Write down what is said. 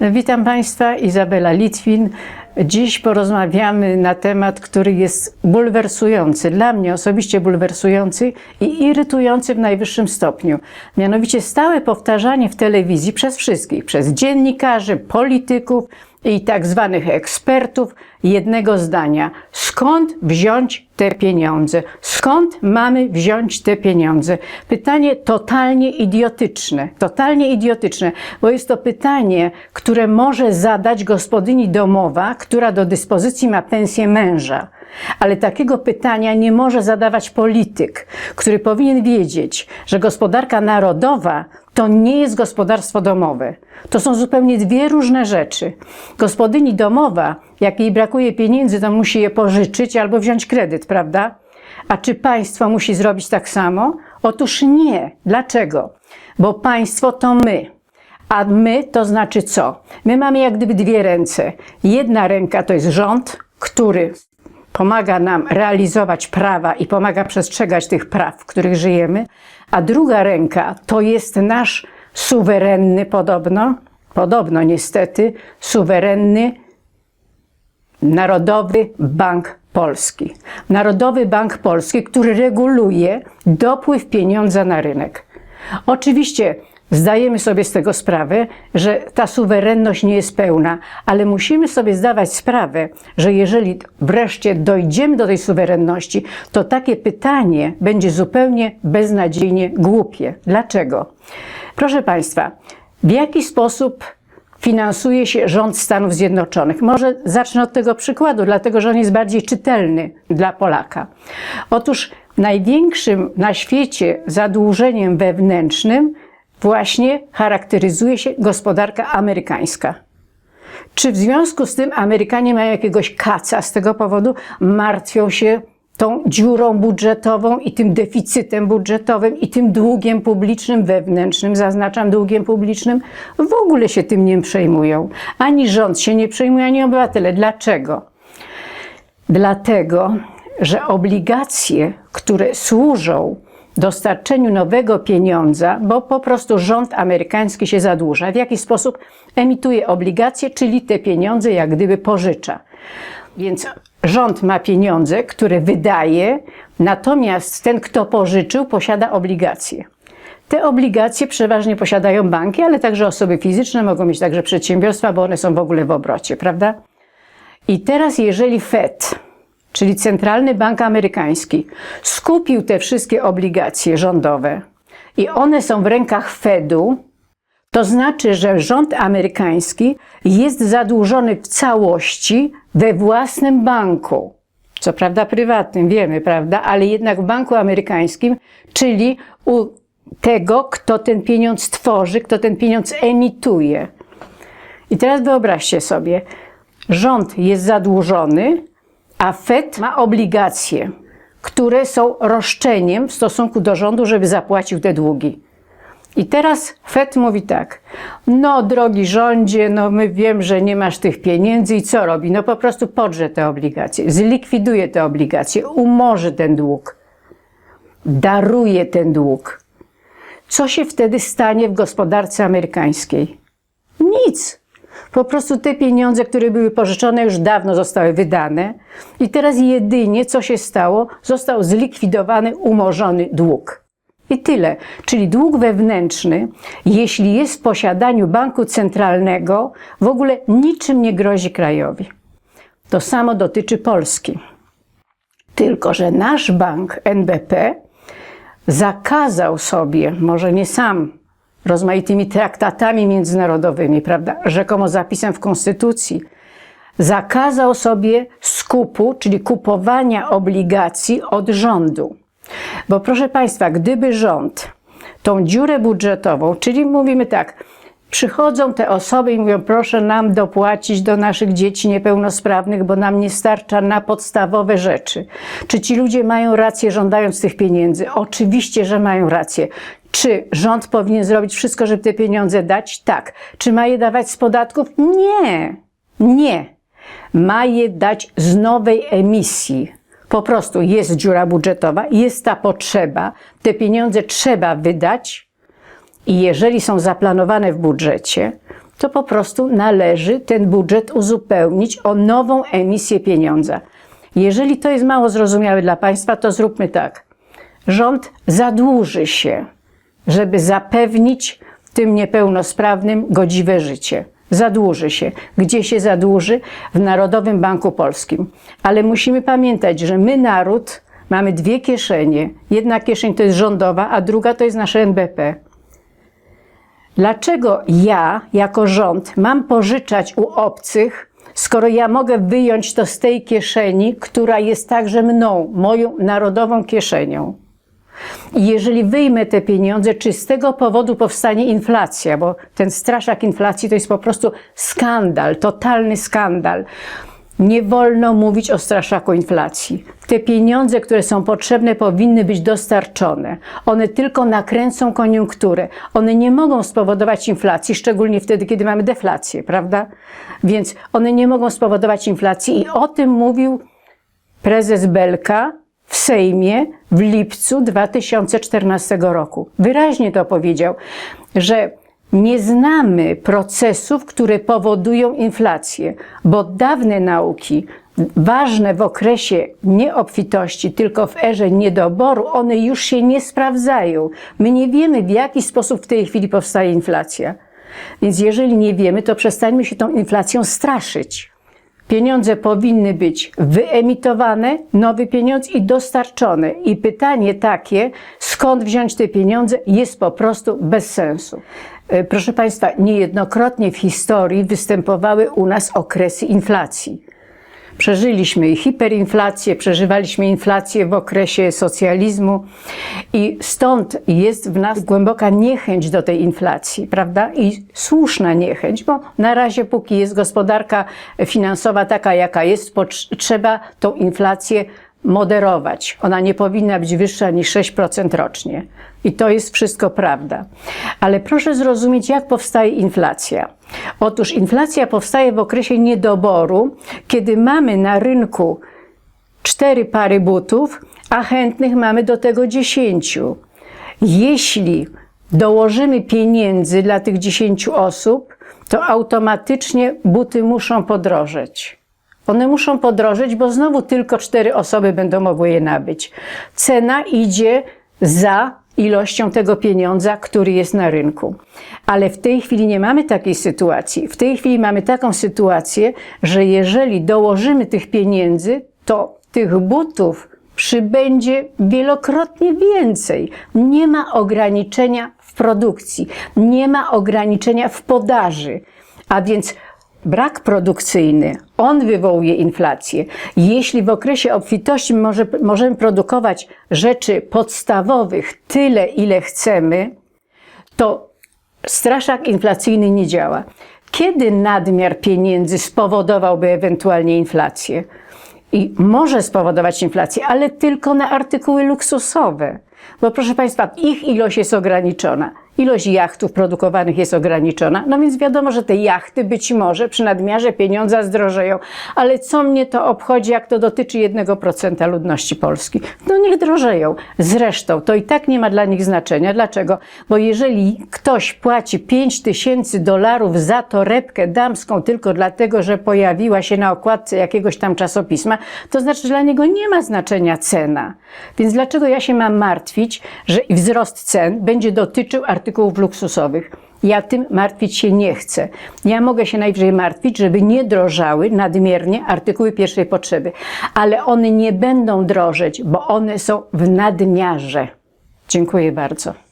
Witam Państwa, Izabela Litwin. Dziś porozmawiamy na temat, który jest bulwersujący, dla mnie osobiście bulwersujący i irytujący w najwyższym stopniu. Mianowicie stałe powtarzanie w telewizji przez wszystkich, przez dziennikarzy, polityków i tak zwanych ekspertów jednego zdania. Skąd wziąć te pieniądze? Skąd mamy wziąć te pieniądze? Pytanie totalnie idiotyczne, totalnie idiotyczne, bo jest to pytanie, które może zadać gospodyni domowa, która do dyspozycji ma pensję męża. Ale takiego pytania nie może zadawać polityk, który powinien wiedzieć, że gospodarka narodowa to nie jest gospodarstwo domowe. To są zupełnie dwie różne rzeczy. Gospodyni domowa, jak jej brakuje pieniędzy, to musi je pożyczyć albo wziąć kredyt, prawda? A czy państwo musi zrobić tak samo? Otóż nie. Dlaczego? Bo państwo to my. A my to znaczy co? My mamy jak gdyby dwie ręce. Jedna ręka to jest rząd, który pomaga nam realizować prawa i pomaga przestrzegać tych praw, w których żyjemy, a druga ręka to jest nasz suwerenny podobno, podobno niestety, suwerenny Narodowy Bank Polski. Narodowy Bank Polski, który reguluje dopływ pieniądza na rynek. Oczywiście zdajemy sobie z tego sprawę, że ta suwerenność nie jest pełna, ale musimy sobie zdawać sprawę, że jeżeli wreszcie dojdziemy do tej suwerenności, to takie pytanie będzie zupełnie beznadziejnie głupie. Dlaczego? Proszę Państwa, w jaki sposób finansuje się rząd Stanów Zjednoczonych. Może zacznę od tego przykładu, dlatego że on jest bardziej czytelny dla Polaka. Otóż największym na świecie zadłużeniem wewnętrznym właśnie charakteryzuje się gospodarka amerykańska. Czy w związku z tym Amerykanie mają jakiegoś kaca z tego powodu? Martwią się tą dziurą budżetową i tym deficytem budżetowym i tym długiem publicznym wewnętrznym, zaznaczam długiem publicznym, w ogóle się tym nie przejmują. Ani rząd się nie przejmuje, ani obywatele. Dlaczego? Dlatego, że obligacje, które służą dostarczeniu nowego pieniądza, bo po prostu rząd amerykański się zadłuża. W jaki sposób emituje obligacje, czyli te pieniądze jak gdyby pożycza. Więc rząd ma pieniądze, które wydaje, natomiast ten, kto pożyczył, posiada obligacje. Te obligacje przeważnie posiadają banki, ale także osoby fizyczne, mogą mieć także przedsiębiorstwa, bo one są w ogóle w obrocie, prawda? I teraz, jeżeli Fed, czyli Centralny Bank Amerykański, skupił te wszystkie obligacje rządowe i one są w rękach Fedu, to znaczy, że rząd amerykański jest zadłużony w całości we własnym banku. Co prawda prywatnym, wiemy, prawda, ale jednak w banku amerykańskim, czyli u tego, kto ten pieniądz tworzy, kto ten pieniądz emituje. I teraz wyobraźcie sobie, rząd jest zadłużony, a Fed ma obligacje, które są roszczeniem w stosunku do rządu, żeby zapłacił te długi. I teraz Fed mówi tak, no drogi rządzie, no my wiem, że nie masz tych pieniędzy i co robi? No po prostu podrze te obligacje, zlikwiduje te obligacje, umorzy ten dług, daruje ten dług. Co się wtedy stanie w gospodarce amerykańskiej? Nic. Po prostu te pieniądze, które były pożyczone, już dawno zostały wydane i teraz jedynie co się stało, został zlikwidowany, umorzony dług. I tyle. Czyli dług wewnętrzny, jeśli jest w posiadaniu banku centralnego, w ogóle niczym nie grozi krajowi. To samo dotyczy Polski. Tylko, że nasz bank NBP zakazał sobie, może nie sam, rozmaitymi traktatami międzynarodowymi, prawda, rzekomo zapisem w Konstytucji, zakazał sobie skupu, czyli kupowania obligacji od rządu. Bo proszę Państwa, gdyby rząd tą dziurę budżetową, czyli mówimy tak, przychodzą te osoby i mówią, proszę nam dopłacić do naszych dzieci niepełnosprawnych, bo nam nie starcza na podstawowe rzeczy. Czy ci ludzie mają rację żądając tych pieniędzy? Oczywiście, że mają rację. Czy rząd powinien zrobić wszystko, żeby te pieniądze dać? Tak. Czy ma je dawać z podatków? Nie. Nie. Ma je dać z nowej emisji. Po prostu jest dziura budżetowa, jest ta potrzeba, te pieniądze trzeba wydać i jeżeli są zaplanowane w budżecie, to po prostu należy ten budżet uzupełnić o nową emisję pieniądza. Jeżeli to jest mało zrozumiałe dla Państwa, to zróbmy tak. Rząd zadłuży się, żeby zapewnić tym niepełnosprawnym godziwe życie. Zadłuży się. Gdzie się zadłuży? W Narodowym Banku Polskim. Ale musimy pamiętać, że my, naród, mamy dwie kieszenie. Jedna kieszeń to jest rządowa, a druga to jest nasze NBP. Dlaczego ja, jako rząd, mam pożyczać u obcych, skoro ja mogę wyjąć to z tej kieszeni, która jest także mną, moją narodową kieszenią? I jeżeli wyjmę te pieniądze, czy z tego powodu powstanie inflacja, bo ten straszak inflacji to jest po prostu skandal, totalny skandal. Nie wolno mówić o straszaku inflacji. Te pieniądze, które są potrzebne, powinny być dostarczone. One tylko nakręcą koniunkturę. One nie mogą spowodować inflacji, szczególnie wtedy, kiedy mamy deflację, prawda? Więc one nie mogą spowodować inflacji i o tym mówił prezes Belka w Sejmie w lipcu 2014 roku. Wyraźnie to powiedział, że nie znamy procesów, które powodują inflację, bo dawne nauki, ważne w okresie nieobfitości, tylko w erze niedoboru, one już się nie sprawdzają. My nie wiemy, w jaki sposób w tej chwili powstaje inflacja. Więc jeżeli nie wiemy, to przestańmy się tą inflacją straszyć. Pieniądze powinny być wyemitowane, nowy pieniądz i dostarczone. I pytanie takie, skąd wziąć te pieniądze, jest po prostu bez sensu. E, Proszę Państwa, niejednokrotnie w historii występowały u nas okresy inflacji. Przeżyliśmy hiperinflację, przeżywaliśmy inflację w okresie socjalizmu i stąd jest w nas głęboka niechęć do tej inflacji, prawda? I słuszna niechęć, bo na razie, póki jest gospodarka finansowa taka, jaka jest, trzeba tą inflację moderować. Ona nie powinna być wyższa niż 6% rocznie. I to jest wszystko prawda. Ale proszę zrozumieć, jak powstaje inflacja. Otóż inflacja powstaje w okresie niedoboru, kiedy mamy na rynku cztery pary butów, a chętnych mamy do tego dziesięciu. Jeśli dołożymy pieniędzy dla tych dziesięciu osób, to automatycznie buty muszą podrożeć. One muszą podrożeć, bo znowu tylko cztery osoby będą mogły je nabyć. Cena idzie za ilością tego pieniądza, który jest na rynku. Ale w tej chwili nie mamy takiej sytuacji. W tej chwili mamy taką sytuację, że jeżeli dołożymy tych pieniędzy, to tych butów przybędzie wielokrotnie więcej. Nie ma ograniczenia w produkcji, nie ma ograniczenia w podaży. A więc brak produkcyjny, on wywołuje inflację. Jeśli w okresie obfitości może, możemy produkować rzeczy podstawowych tyle, ile chcemy, to straszak inflacyjny nie działa. Kiedy nadmiar pieniędzy spowodowałby ewentualnie inflację? I może spowodować inflację, ale tylko na artykuły luksusowe. Bo proszę Państwa, ich ilość jest ograniczona. Ilość jachtów produkowanych jest ograniczona, no więc wiadomo, że te jachty być może przy nadmiarze pieniądza zdrożeją. Ale co mnie to obchodzi, jak to dotyczy 1% ludności Polski? No niech drożeją. Zresztą to i tak nie ma dla nich znaczenia. Dlaczego? Bo jeżeli ktoś płaci 5 tysięcy dolarów za torebkę damską tylko dlatego, że pojawiła się na okładce jakiegoś tam czasopisma, to znaczy, że dla niego nie ma znaczenia cena. Więc dlaczego ja się mam martwić, że wzrost cen będzie dotyczył artykułów luksusowych? Ja tym martwić się nie chcę. Ja mogę się najwyżej martwić, żeby nie drożały nadmiernie artykuły pierwszej potrzeby, ale one nie będą drożeć, bo one są w nadmiarze. Dziękuję bardzo.